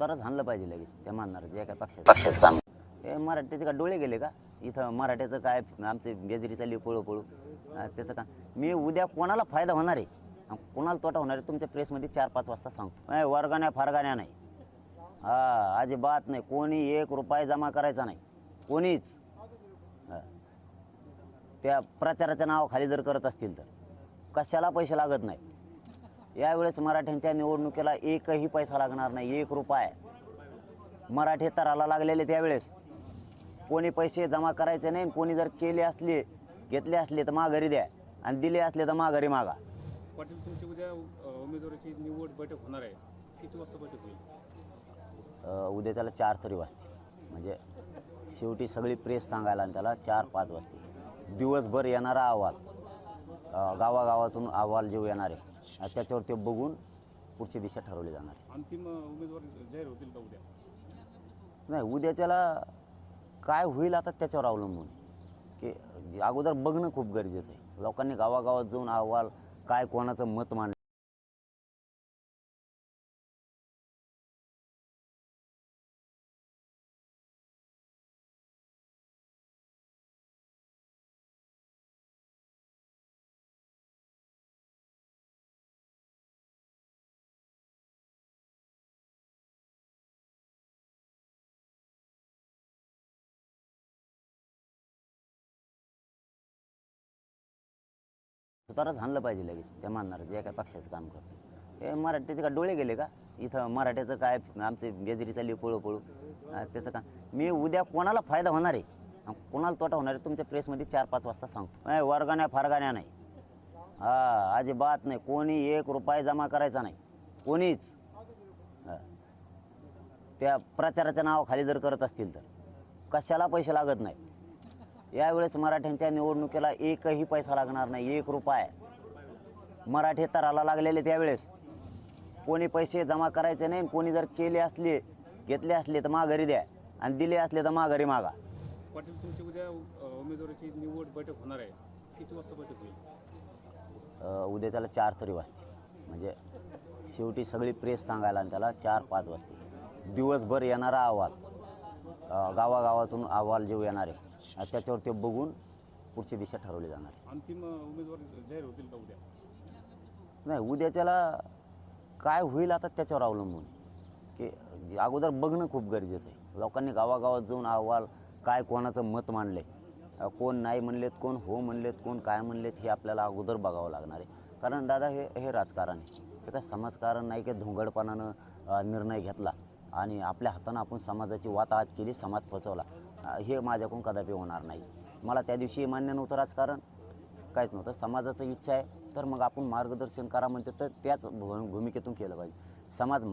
सुतारच हाणलं पाहिजे लगेच त्या मानणार जे काय पक्षाचं. पक्षाचं काम. हे मराठ्याचे का डोळे गेले का? इथं मराठ्याचं काय आमचे बेजरी चालली पळू पळू त्याचं का? मी उद्या कोणाला फायदा होणार आहे? कोणाला तोटा होणार आहे? तुमच्या प्रेसमध्ये चार पाच वाजता सांगतो. नाही वर्गाण्या फारगाण्या नाही. हा अजिबात नाही. कोणी एक रुपये जमा करायचा नाही. कोणीच. त्या प्रचाराच्या नावाखाली जर करत असतील तर. कशाला पैसे लागत नाही? यावेळेस मराठ्यांच्या निवडणुकीला एकही पैसा लागणार नाही एक रुपये मराठे तराला लागलेले त्यावेळेस. कोणी पैसे जमा करायचे नाही आणि कोणी जर केले असले घेतले असले तर माघारी द्या आणि दिले असले तर माघारी मागा. पाटील तुमची उद्या उमेदवाराची निवड बैठक होणार आहे. किती वाजता बैठक होईल? उद्या त्याला चार तरी वाजतील. म्हणजे शेवटी सगळी प्रेस सांगायला आणि त्याला चार पाच वाजतील. दिवसभर येणारा अहवाल. गावागावातून अहवाल जे येणार आहे त्याच्यावर ते बघून पुढची दिशा ठरवली जाणार. अंतिम उमेदवार जाहीर होतील का उद्या? नाही उद्या त्याला काय होईल आता त्याच्यावर अवलंबून. की अगोदर बघणं खूप गरजेचं आहे. लोकांनी गावागावात जाऊन अहवाल काय कोणाचं मत मांडलं. सुतारच हाणलं पाहिजे लगेच. त्या मानणार जे काय पक्षाचं काम करतो. हे मराठ्याचे का डोळे गेले का? इथं मराठ्याचं काय आमचे बेजरी चालली पळू पळू त्याचं का? मी उद्या कोणाला फायदा होणार आहे? कोणाला तोटा होणार आहे? तुमच्या प्रेसमध्ये चार पाच वाजता सांगतो. नाही वर्गाण्या फारगाण्या नाही. हा अजिबात नाही. कोणी एक रुपये जमा करायचा नाही. कोणीच. त्या प्रचाराच्या नावाखाली जर करत असतील तर. कशाला पैसे लागत नाही यावेळेस मराठ्यांच्या निवडणुकीला एकही पैसा लागणार नाही एक रुपये. मराठे तराला लागलेले त्यावेळेस. कोणी पैसे जमा करायचे नाही कोणी जर केले असले घेतले असले तर माघारी द्या आणि दिले असले तर माघारी मागा. पाटील तुमची उद्या उमेदवाराची निवड बैठक होणार आहे. किती वाजता बैठक होईल? उद्या त्याला चार तरी वाजतील. म्हणजे शेवटी सगळी प्रेस सांगायला आणि त्याला चार पाच वाजतील. दिवसभर येणारा अहवाल. गावागावातून अहवाल जे येणार आहे त्याच्यावर ते बघून पुढची दिशा ठरवली जाणार. आहे अंतिम उमेदवार जाहीर होतील का उद्या? नाही उद्या त्याला काय होईल आता त्याच्यावर अवलंबून. की अगोदर बघणं खूप गरजेचं आहे. लोकांनी गावागावात जाऊन अहवाल काय कोणाचं मत मांडले कोण नाही म्हणलेत कोण हो म्हणलेत कोण काय म्हणलेत हे आपल्याला अगोदर बघावं लागणार आहे. कारण दादा हे हे राजकारण आहे. हे काय समाजकारण नाही की धोंगडपणानं निर्णय घेतला. आणि आपल्या हातानं आपण समाजाची वाताहत केली समाज फसवला. हे माझ्याकडून कदापि होणार नाही. मला त्या दिवशी मान्य नव्हतं राजकारण. काहीच नव्हतं. समाजाचं इच्छा आहे तर मग आपण मार्गदर्शन करा म्हणते तर त्याच भूमिकेतून केलं पाहिजे. समाज